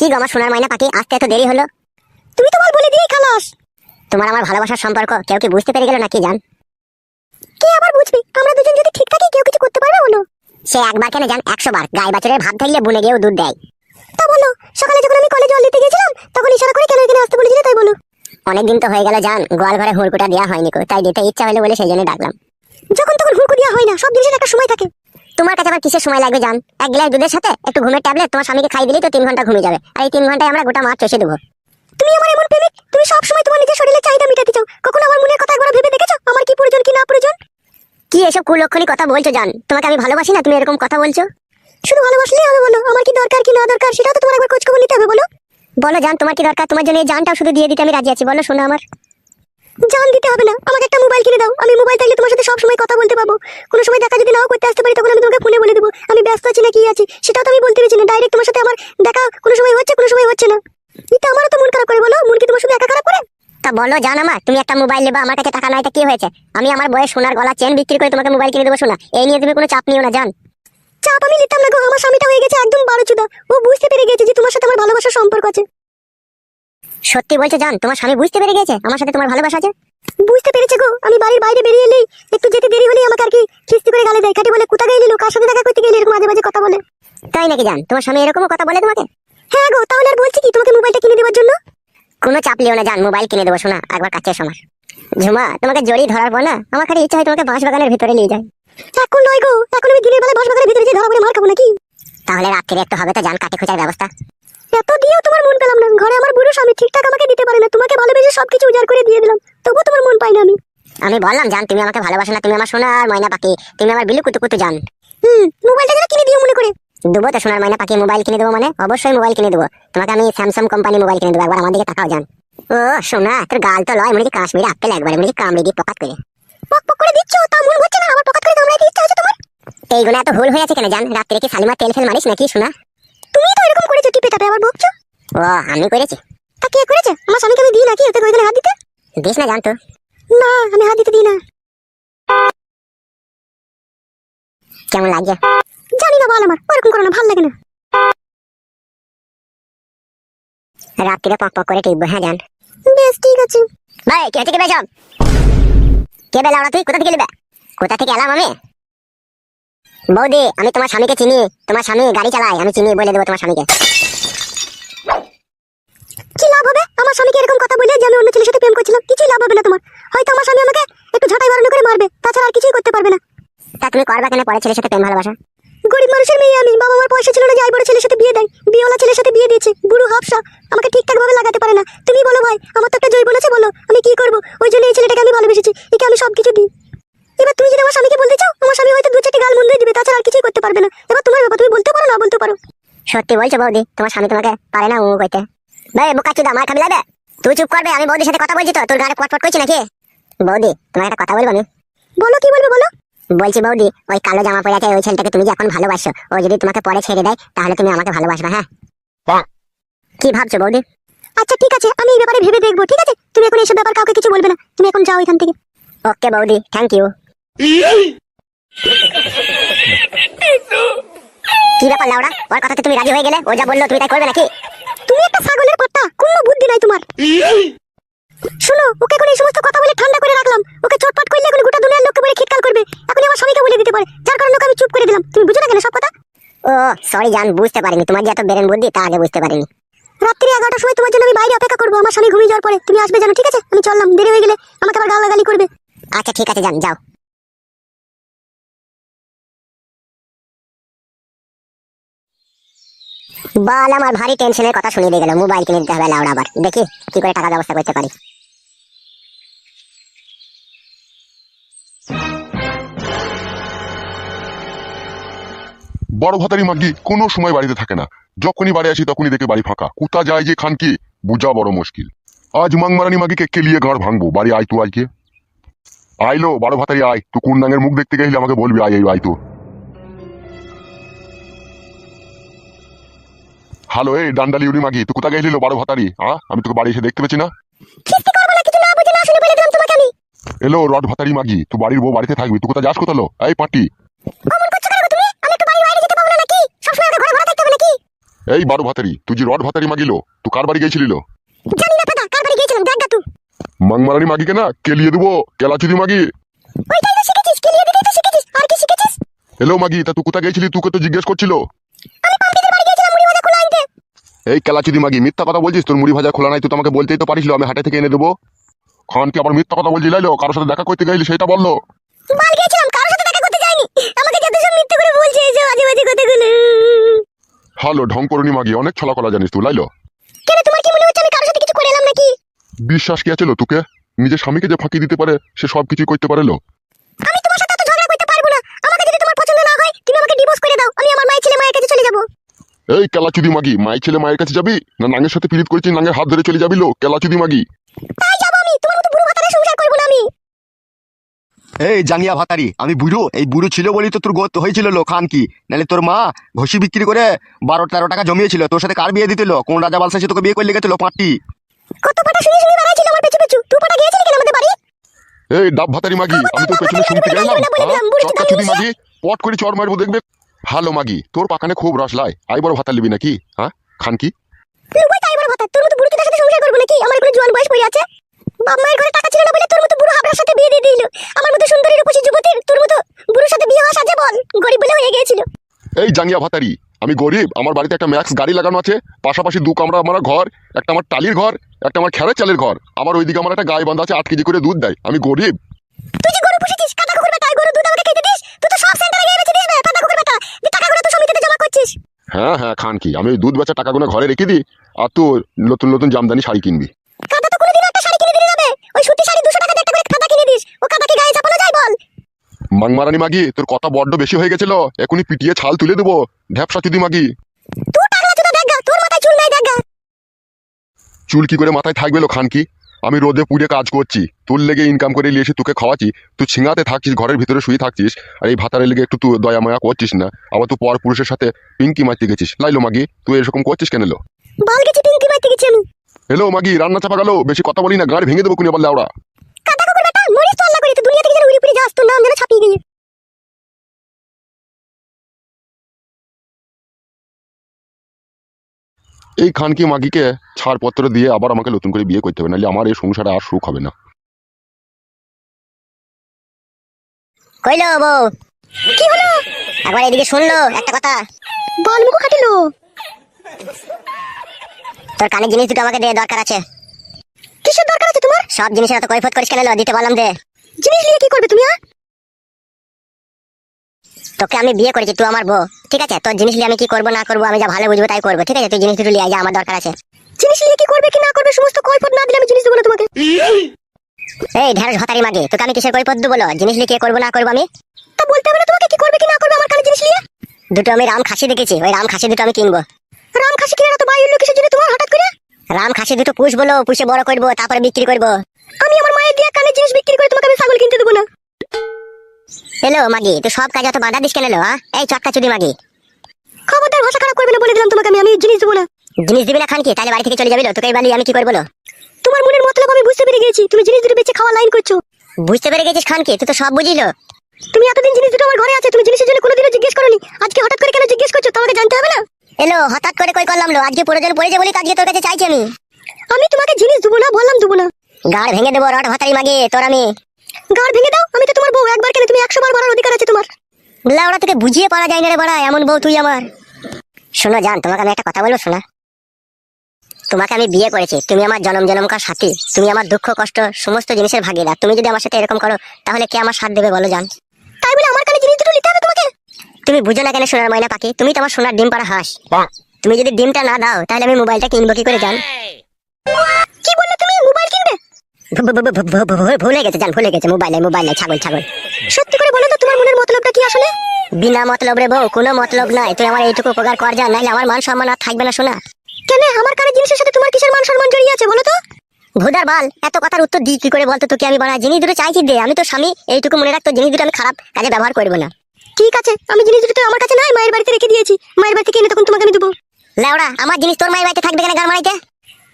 কি গো আমার সোনার মাইনা পাখি? আসতে এত দেরি হলো? তুমি তো বল বলে দিয়েই খালাস। তোমার আমার ভালোবাসার সম্পর্ক কেউ কি বুঝতে পেরে গেল নাকি জান? কে আবার বুঝবে? আমরা দুজন যদি ঠিক থাকি, কেউ কিছু করতে পারবে বলো। সে একবার কেন জান? একশো বার। গায়ে বাছরের ভাব থাকলে বুনে গিয়েও দুধ দেয়। তা বলো, সকালে যখন আমি কলেজে জল দিতে গেছিলাম তখন ইশারা করে কেন এখানে আসতে বলেছিলে তাই বলো। অনেকদিন তো হয়ে গেল জান, গোয়াল ঘরে হুড়কুটা দেওয়া হয়নি কো। তাই দিতে ইচ্ছা হলো বলে সেই জন্য ডাকলাম। যখন তখন হুড়কু দেওয়া হয় না, সব জিনিসের একটা সময় থাকে। তোমার কাছে আবার কিসের সময় লাগবে জান? এক গ্লাস দুধের সাথে একটু ঘুমের ট্যাবলেট তোমার স্বামীকে খাই দিলেই তো তিন ঘণ্টা ঘুমিয়ে যাবে। আর এই তিন ঘন্টায় আমরা গোটা মাছ চষে দেবো। তুমি আমার এমন প্রেমিক? তুমি সব সময় তোমার নিজের শরীরের চাহিদা মেটাতে চাও। কখনো আমার মনের কথা একবার ভেবে দেখেছ? আমার কি প্রয়োজন, কি না প্রয়োজন? কি এসব কুলক্ষণী কথা বলছো জান? তোমাকে আমি ভালোবাসি না, তুমি এরকম কথা বলছো? শুধু ভালোবাসলেই হবে বলো, আমার কি দরকার, কি না দরকার সেটা তো তোমার একবার খোঁজ খবর নিতে হবে বলো। বলো জান, তোমার কি দরকার? তোমার জন্য এই জানটাও শুধু দিয়ে দিতে আমি রাজি আছি। বলো শোনো আমার। জান দিতে হবে না, আমাকে একটা মোবাইল কিনে দাও। আমি মোবাইল থাকলে তোমার সব সময় কথা বলতে পাবো। কোনো সময় দেখা যদি নাও করতে আসতে পারি তখন আমি তোমাকে ফোনে বলে দেবো। আমি ব্যস্ত আছি না কি আছি? সেটাও তো আমি বলতে পারছি না। ডাইরেক্ট তোমার সাথে আমার দেখা কোনো সময় হচ্ছে কোনো সময় হচ্ছে না। এটা আমারও তো মন খারাপ করে বলো? মন কি তোমার শুধু একা খারাপ করে? তা বলো জান আমার তুমি একটা মোবাইল নেবা আমার কাছে টাকা নাই তা কি হয়েছে? আমি আমার বয়ে সোনার গলা চেন বিক্রি করে তোমাকে মোবাইল কিনে দেবো শোনা। এই নিয়ে তুমি কোনো চাপ নিও না জান। চাপ আমি নিতাম না গো আমার স্বামীটা হয়ে গেছে একদম বারো চুদা ও বুঝতে পেরে গেছে যে তোমার সাথে আমার ভালোবাসার সম্পর্ক আছে। সত্যি বলছো জান তোমার স্বামী বুঝতে পেরে গেছে? আমার সাথে তোমার ভালোবাসা আছে? বুঝতে পেরেছে গো আমি বাড়ির বাইরে বেরিয়ে এলেই একটু যেতে দেরি হলেই আমাকে আর কি খিস্তি করে গালে দেয়। কাটি বলে কোথা গেলি কার সাথে দেখা করতে গেলি এরকম মাঝে মাঝে কথা বলে? তাই নাকি জান? তোমার স্বামী এরকমও কথা বলে তোমাকে? হ্যাঁ গো তাহলে আর বলছি কি তোমাকে মোবাইলটা কিনে দেওয়ার জন্য? কোনো চাপ লিও না জান মোবাইল কিনে দেবো শোনা একবার কাছে সময়। ঝুমা তোমাকে জড়ি ধরার পর না আমার খালি ইচ্ছা হয় তোমাকে বাঁশ বাগানের ভিতরে নিয়ে যায় এখন নয় গো এখন আমি দিনের বেলা বাস বাগানের ভিতরে যে ধরা পড়ে মার খাব নাকি? তাহলে রাত্রে একটু হবে তো জান কাটে খোঁজার ব্যবস্থা। এত দিয়েও তোমার মন পেলাম না। ঘরে আমার বুড়ো স্বামী ঠিকঠাক আমাকে দিতে পারে না। তোমাকে ভালোবেসে সবকিছু উজাড় করে দিয়ে দিলাম। তবুও তোমার মন পাই না আমি। আমি বললাম জান তুমি আমাকে ভালোবাসো না তুমি আমার সোনার ময়না পাখি। তুমি আমার বিলু কুতু কুতু জান। হুম মোবাইলটা যেন কিনে দিও মনে করে। দেবো তো সোনার ময়না পাখি মোবাইল কিনে দেবো মানে? অবশ্যই মোবাইল কিনে দেবো। তোমাকে আমি স্যামসাং কোম্পানি মোবাইল কিনে দেবো একবার আমার দিকে তাকাও জান। ও সোনা তোর গাল তো লয় মনে কি কাশ্মীরে আপেল একবারে মনে কি কামড়ে দিয়ে পকাত করে। পক পক করে দিচ্ছ তা মন হচ্ছে না আবার পকেট করে কামড়াই দিতে হচ্ছে তোমার? এইগুলো এত ভুল হয়ে আছে কেন জান? রাত্রে কি সালিমা তেল ফেল মারিস নাকি সোনা? তুমি তো এরকম করেছ টিপে টাপে আবার বকছো? ও আমি করেছি। তা কে করেছে? আমার স্বামীকে আমি দিই নাকি? ওকে ওইখানে হাত দিতে? দিস না জান তো না আমি হাত দিতে দিই না। কেমন লাগছে? জানি না বল আমার ওরকম করো না ভালো লাগে না। রাত্রিরে পক পক করে টিপবো হ্যাঁ জান। বেশ ঠিক আছে। ভাই কে থেকে বেসব কে বেলা ওরা তুই? কোথা থেকে এলি? বে? কোথা থেকে এলাম আমি? বৌদি আমি তোমার স্বামীকে চিনি। তোমার স্বামী গাড়ি চালায় আমি চিনি বলে দেবো তোমার স্বামীকে। কি লাভ হবে? আমার স্বামীকে এরকম কথা বলে যে আমি অন্য ছেলের সাথে প্রেম করছিলাম? কিছুই লাভ হবে না তোমার। হয়তো আমার স্বামী আমাকে একটু ঝাঁটাই বাড়ানো করে মারবে তাছাড়া আর কিছুই করতে পারবে না। তা তুমি করবা কেন পরে ছেলের সাথে প্রেম ভালোবাসা? গরিব মানুষের মেয়ে আমি বাবা আমার পয়সা ছিল না যে আই বড় ছেলের সাথে বিয়ে দেয়। বিয়েওয়ালা ছেলের সাথে বিয়ে দিয়েছে বুড়ো হাফসা আমাকে ঠিকঠাক ভাবে লাগাতে পারে না। তুমি বলো ভাই আমার তো একটা জৈবন আছে বলো। আমি কি করব? ওই জন্য এই ছেলেটাকে আমি ভালোবেসেছি। করতে পারবে না। এবার তোমার ব্যাপার তুমি বলতে পারো না বলতে পারো। সত্যি বলছো বৌদি তোমার স্বামী তোমাকে পারে না ও কইতে। ভাই বোকা চুদা আমার খাবি লাগবে? তুই চুপ করবে আমি বৌদির সাথে কথা বলছি তো তোর গাড়ি পটপট করছি নাকি? বৌদি তোমার একটা কথা বলব আমি। বলো কি বলবে বলো? বলছি বৌদি ওই কালো জামা পরে আছে ওই ছেলেটাকে তুমি যে এখন ভালোবাসো? ও যদি তোমাকে পরে ছেড়ে দেয় তাহলে তুমি আমাকে ভালোবাসবে হ্যাঁ? কি ভাবছ বৌদি? আচ্ছা ঠিক আছে আমি এই ব্যাপারে ভেবে দেখব ঠিক আছে? তুমি এখন এইসব ব্যাপার কাউকে কিছু বলবে না তুমি এখন যাও এখান থেকে। ওকে বৌদি থ্যাংক ইউ কি ব্যাপার ওর কথাতে তুমি রাজি হয়ে গেলে? ও যা বলল, তুমি তাই করবে নাকি? তুমি একটা ছাগলের কোনো বুদ্ধি নাই তোমার। শোনো, ওকে এই সমস্ত কথা বলে ঠান্ডা করে রাখলাম। ওকে চটপট করলে এখন গোটা দুনিয়ার লোককে বলে খিটকাল করবে। এখন আমার স্বামীকে বলে দিতে পারে। যার কারণে ওকে আমি চুপ করে দিলাম। তুমি বুঝো না কেন সব কথা? ও সরি জান, বুঝতে পারিনি। তোমার যে এত বেরেন বুদ্ধি, তা আগে বুঝতে পারিনি। রাত্রি এগারোটার সময় তোমার জন্য আমি বাইরে অপেক্ষা করব। আমার স্বামী ঘুমিয়ে যাওয়ার পরে। তুমি আসবে জানো, ঠিক আছে? আমি চললাম, দেরি হয়ে গেলে আমাকে আবার গালাগালি করবে। আচ্ছা ঠিক আছে যান যাও। বাল, আমার ভারী টেনশনের কথা শুনিয়ে দিয়ে গেল। মোবাইল কিনে দিতে হবে লাউড়া আবার দেখি কি করে টাকা ব্যবস্থা করতে পারি। বড় ভাতারি মাগি কোনো সময় বাড়িতে থাকে না। যখনই বাড়ি আসি তখনই দেখে বাড়ি ফাঁকা। কোথা যায় যে খান কি, বুঝা বড় মুশকিল। আজ মাংমারানি মাগিকে কেলিয়ে ঘর ভাঙবো? বাড়ি আয় তু আইকে আইলো বড় ভাতারি, আয়। তুই কোন নাঙের মুখ দেখতে গেলে আমাকে বলবি আয় আয় তো। হ্যালো এই ডান্ডালি উড়ি মাগি তুই কোথা গেছিল বড় ভাতারি? হ্যাঁ আমি তোকে বাড়ি এসে দেখতে পেছি না? খিস্তি করব না কিছু না বুঝে না শুনে বলে দিলাম তোমাকে আমি। এলো রড ভাতারি মাগি তুই বাড়ির বউ বাড়িতে থাকবি তুই কোথা যাস কোথালো? এই পাটি। অমন করছ কেন তুমি? আমি একটু বাড়ি বাইরে যেতে পারব না নাকি? সবসময় আমাকে ঘরে ঘরে থাকতে হবে নাকি? এই বারো ভাতারি তুই যে রড ভাতারি মাগিলো তুই কার বাড়ি গেছিলিল জানি না দাদা কার বাড়ি গিয়েছিলাম? দেখ গা তুই। মাংমারানি মাগিকে না? কেলিয়ে দেবো কেলাচুদি মাগি। হ্যালো মাগি তা তুই কোথায় গেছিলি? তোকে তো জিজ্ঞেস করছিল আমি পাম্পিদের বাড়ি গিয়েছিলাম মুড়ি ভাজা খোলা আনতে এই কেলাচুদি মাগি মিথ্যা কথা বলছিস? তোর মুড়ি ভাজা খোলা নাই তুই তো আমাকে বলতেই তো পারিস আমি হাটে থেকে এনে দেবো। খানকে আবার মিথ্যা কথা বলছি লাইলো? কারোর সাথে দেখা করতে গেলি সেটা বলল। বাল গিয়েছিলাম কারোর সাথে দেখা করতে যাইনি। আমাকে যত সব মিথ্যে করে বলছে এই যে বাজে বাজে কথাগুলো। হ্যালো ঢং করনি মাগি অনেক ছলা কলা জানিস তুই লাইলো? কেন তোমার কি মনে হচ্ছে আমি কারোর সাথে কিছু করে এলাম নাকি? বিশ্বাস কি আছে লো তোকে? নিজের স্বামীকে যে ফাঁকি দিতে পারে সে সব কিছুই করতে পারে লো। আমি তোমার সাথে এত ঝগড়া করতে পারব না। আমাকে যদি তোমার পছন্দ না হয় তুমি আমাকে ডিভোর্স করে দাও। আমি আমার মায়ের ছেলে মায়ের কাছে চলে যাব। এই কেলাচুদি মাগি মাই ছেলে মায়ের কাছে যাবি? না নাঙ্গের সাথে পিরিত করেছি নাঙ্গের হাত ধরে চলে যাবি লো কেলাচুদি মাগি। তাই যাব আমি তোমার মতো বুড়ো ভাতারে সংসার করব না আমি। এই জাঙ্গিয়া ভাতারি আমি বুড়ো এই বুড়ো ছিল বলেই তো তোর গোত হয়েছিল লো খান কি? নাহলে তোর মা ঘষি বিক্রি করে বারো তেরো টাকা জমিয়েছিল তোর সাথে কার বিয়ে দিতেলো কোন রাজা বালসা সে তোকে বিয়ে করলে গেছিল পাঁচটি কত পাটা শুনে শুনে বেড়াইছিল আমার পেছু পেছু। তুই পাটা গিয়েছিলি কেন আমাদের বাড়ি? এই ডাব ভাতারি মাগি আমি তোর পেছনে শুনতে গেলাম। চক্কা চুদি মাগি পট করে চর মারবো দেখবে? হ্যালো মাগি তোর পাকানে খুব রস লাই। আই বড় ভাতা লিবি নাকি? হ্যাঁ? খান কি? লুকাই তাই বড় ভাতা তোর মতো বুড়ো সাথে সংসার করব নাকি? আমার কোনো জোয়ান বয়স পড়ে আছে? বাপ মায়ের ঘরে টাকা ছিল না বলে তোর মতো বুড়ো হাবড়ার সাথে বিয়ে দিয়ে দিল। আমার মতো সুন্দরী রূপসী যুবতীর তোর মতো বুড়োর সাথে বিয়ে হওয়া সাজে বল। গরিব বলে হয়ে গিয়েছিল। এই জাঙ্গিয়া ভাতারি আমি গরিব আমার বাড়িতে একটা ম্যাক্স গাড়ি লাগানো আছে। পাশাপাশি দু কামরা আমার ঘর একটা আমার টালির ঘর একটা আমার খেরের চালের ঘর। আবার ওইদিকে আমার একটা গায়ে বান্ধা আছে আট কেজি করে দুধ দেয়। আমি গরিব। তুই যে গরু পুষেছিস কাটা কুকুর বেটা গরু দুধ আমাকে খেতে দিস তুই তো সব সেন্টারে গিয়ে বেঁচে দিস বে কাটা কুকুর বেটা যে টাকাগুলো তুই সমিতিতে জমা করছিস হ্যাঁ হ্যাঁ খান কি? আমি দুধ বেচা টাকাগুলো ঘরে রেখে দিই আর তুই নতুন নতুন জামদানি শাড়ি কিনবি। মাংমারানি মাগি তোর কথা বড্ড বেশি হয়ে গেছিল এখনই পিটিয়ে ছাল তুলে দেবো। ঢ্যাপসা চুদি মাগি। চুল কি করে মাথায় থাকবে লো খান কি? আমি রোদে পুড়ে কাজ করছি। তোর লেগে ইনকাম করে নিয়ে এসে তোকে খাওয়াচ্ছি। তুই ছিঙাতে থাকছিস ঘরের ভিতরে শুয়ে থাকছিস আর এই ভাতারের লেগে একটু তুই দয়া ময়া করছিস না। আবার তুই পর পুরুষের সাথে পিঙ্কি মারতে গেছিস। লাইলো মাগি তুই এরকম করছিস কেন লো? বাল গেছি পিঙ্কি মারতে গেছি আমি। হ্যালো মাগি রান্না চাপা গেল? বেশি কথা বলি না গাড়ি ভেঙে দেবো কুনি বললে ওরা। কাদা কুকুর বেটা মরিস তো আল্লাহ করে তো দুনিয়া থেকে যেন উড়ি পুড়ে যাস তোর নাম যেন ছাপিয়ে গিয়ে এই খানকি মাগিকে ছাড়পত্র দিয়ে আবার আমাকে নতুন করে বিয়ে করতে হবে নাহলে আমার এই সংসারে আর সুখ হবে না। কইলো বউ। কি হলো? একবার এদিকে শুনলো একটা কথা। বাল মুখ কাটিলো। তোর কানের জিনিস দুটো আমাকে দে দরকার আছে। কিসের দরকার আছে তোমার? সব জিনিসের এত কৈফত করিস কেন লো? দিতে বললাম দে। জিনিস নিয়ে কি করবে তুমি হ্যাঁ? তোকে আমি বিয়ে করেছি তুই আমার বউ ঠিক আছে? তোর জিনিস নিয়ে আমি কি করব না করব আমি যা ভালো বুঝব তাই করব ঠিক আছে? তুই জিনিস দুটো আয়, যা আমার দরকার আছে। জিনিস নিয়ে কি করবে কি না করবে সমস্ত কৈফত না দিলে আমি জিনিস দেবো না তোমাকে। এই ঢেঁড়স ভাতারি মাগে তোকে আমি কিসের কৈফত দেবো জিনিস নিয়ে কে করব না করব আমি? তা বলতে হবে না তোমাকে কি করবে কি না করবে আমার কানে জিনিস নিয়ে? দুটো আমি রাম খাসি দেখেছি ওই রাম খাসি দুটো আমি কিনবো। রাম খাসি কিনে তো বায়ু কিসের জন্য তোমার হঠাৎ করে? রাম খাসি দুটো পুষ বলো পুষে বড় করব তারপরে বিক্রি করব। আমি আমার মায়ের দিয়ে কানে জিনিস বিক্রি করে তোমাকে আমি ছাগল কিনতে দেবো না। এলো, মাগি, তুই সব কাজে অত বাধা দিস কেন এই চটকা চুদি মাগি। খবরদার ভাষা খারাপ করবে না বলে দিলাম তোমাকে আমি আমি জিনিস দেবো না। জিনিস দিবি না খান কি? তাহলে বাড়ি থেকে চলে যাবি তোকে আমি কি করব তোমার মনের মতলব আমি বুঝতে পেরে গেছি তুমি জিনিস দুটো বেঁচে খাওয়া লাইন করছ। বুঝতে পেরে গেছিস খান কি? তুই তো সব তুমি এতদিন জিনিস দুটো আমার ঘরে আছে, তুমি জিনিসের জন্য কোনোদিনও জিজ্ঞেস করনি। আজকে হঠাৎ করে কেন জিজ্ঞেস করছ? তোমাকে জানতে হবে না এলো, হঠাৎ করে কই করলাম লো? আজকে প্রয়োজন পড়েছে বলে তো আজকে তোর কাছে চাইছি আমি। আমি তোমাকে জিনিস দেবো না, বললাম দেবো না। গাড় ভেঙে দেবো, রড ভাতারি মাগে, তোর আমি। গাড় ভেঙে দাও। আমি তো তোমার বউ। একবার কেন তুমি একশো বার বলার অধিকার আছে তোমার? লাউড়া তোকে বুঝিয়ে পারা যায় না রে বড়া এমন বউ তুই আমার। শোনো জান তোমাকে আমি একটা কথা বলব শোনা। তোমাকে আমি বিয়ে করেছি। তুমি আমার জনম জনমকার সাথী। তুমি আমার দুঃখ কষ্ট সমস্ত জিনিসের ভাগিদার। তুমি যদি আমার সাথে এরকম করো তাহলে কে আমার সাথ দেবে বলো জান? তাই বলে আমার কানে জিনিস দুটো নিতে হবে তোমাকে? তুমি বুঝো না কেন সোনার ময়না পাখি? তুমি তো আমার সোনার ডিম পাড়া হাঁস। তুমি যদি ডিমটা না দাও তাহলে আমি মোবাইলটা কিনবো কি করে জান? কি বললে তুমি? মোবাইল কিনবে? ভুলে গেছে, জান, ভুলে গেছে, মোবাইলে মোবাইলে ছাগল ছাগল। সত্যি করে বলো তো, তোমার মনের মতলবটা কি আসলে? বিনা মতলব রে বউ, কোনো মতলব নাই। তুই আমার এইটুকু উপকার কর যা নাইলে আমার মান সম্মান আর থাকবে না শোনা কেন? আমার জিনিসের সাথে তোমার কিসের মান সম্মান জড়িয়ে আছে, বলো তো? ভুদার বাল, এত কথার উত্তর দিই কি করে বলতো তোকে আমি বলা জিনিস দুটো চাইছি দে আমি তো স্বামী, এইটুকু মনে রাখতো জিনিস দুটো আমি খারাপ কাজে ব্যবহার করব না। ঠিক আছে, আমি জিনিস দুটো আমার কাছে নাই, মায়ের বাড়িতে রেখে দিয়েছি। মায়ের বাড়ি থেকে এনে তখন তোমাকে আমি দেবো। লেওড়া, আমার জিনিস তোর মায়ের বাড়িতে থাকবে কেন গান মারাইতে?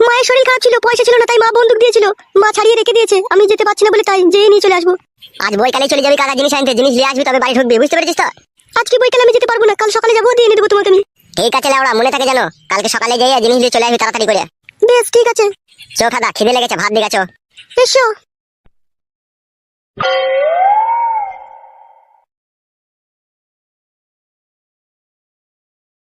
মায়ের শরীর খারাপ ছিল পয়সা ছিল না তাই মা বন্দুক দিয়েছিল। মা ছাড়িয়ে রেখে দিয়েছে আমি যেতে পারছি না বলে তাই যেয়ে নিয়ে চলে আসব। আজ বইকালে চলে যাবি কাদা জিনিস আনতে। জিনিস নিয়ে আসবি তবে বাড়ি ঢুকবি বুঝতে পেরেছিস তো? আজকে বইকালে আমি যেতে পারব না কাল সকালে যাব দিয়ে এনে দেবো তোমাকে আমি। ঠিক আছে লাউড়া মনে থাকে জানো কালকে সকালে যাই জিনিস নিয়ে চলে আসবি তাড়াতাড়ি করে। বেশ ঠিক আছে। চো খাদা খিদে লেগেছে ভাত দিকে চো এসো।